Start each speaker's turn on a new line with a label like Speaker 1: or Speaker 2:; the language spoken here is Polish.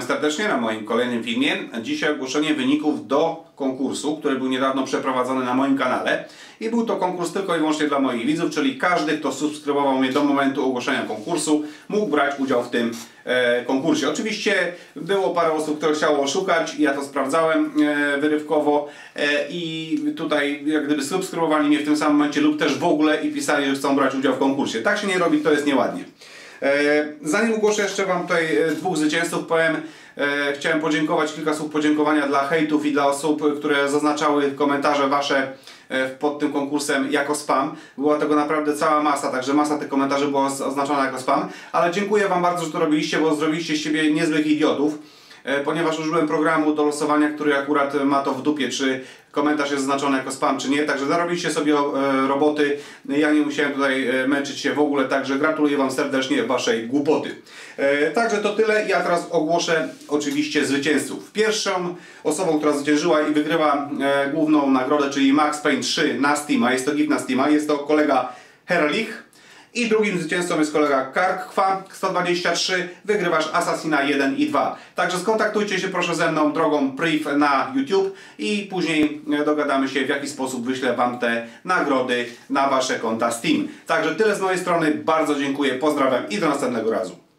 Speaker 1: serdecznie na moim kolejnym filmie. Dzisiaj ogłoszenie wyników do konkursu, który był niedawno przeprowadzony na moim kanale. I był to konkurs tylko i wyłącznie dla moich widzów, czyli każdy, kto subskrybował mnie do momentu ogłoszenia konkursu, mógł brać udział w tym e, konkursie. Oczywiście było parę osób, które chciało oszukać, ja to sprawdzałem e, wyrywkowo e, i tutaj jak gdyby subskrybowali mnie w tym samym momencie lub też w ogóle i pisali, że chcą brać udział w konkursie. Tak się nie robi, to jest nieładnie. E, zanim ogłoszę jeszcze Wam tutaj e, dwóch zwycięzców, powiem, e, chciałem podziękować, kilka słów podziękowania dla hejtów i dla osób, które zaznaczały komentarze Wasze pod tym konkursem jako spam. Była tego naprawdę cała masa, także masa tych komentarzy była oznaczona jako spam, ale dziękuję Wam bardzo, że to robiliście, bo zrobiliście z siebie niezłych idiotów ponieważ użyłem programu do losowania, który akurat ma to w dupie, czy komentarz jest zaznaczony jako spam, czy nie. Także zarobiliście sobie e, roboty. Ja nie musiałem tutaj e, męczyć się w ogóle, także gratuluję Wam serdecznie Waszej głupoty. E, także to tyle. Ja teraz ogłoszę oczywiście zwycięzców. Pierwszą osobą, która zwyciężyła i wygrywa główną nagrodę, czyli Max Payne 3 na Steama, jest to gift na jest to kolega Herlich. I drugim zwycięzcą jest kolega Karkwa 123. Wygrywasz Assassina 1 i 2. Także skontaktujcie się proszę ze mną drogą priv na YouTube i później e, dogadamy się w jaki sposób wyślę Wam te nagrody na Wasze konta Steam. Także tyle z mojej strony. Bardzo dziękuję, pozdrawiam i do następnego razu.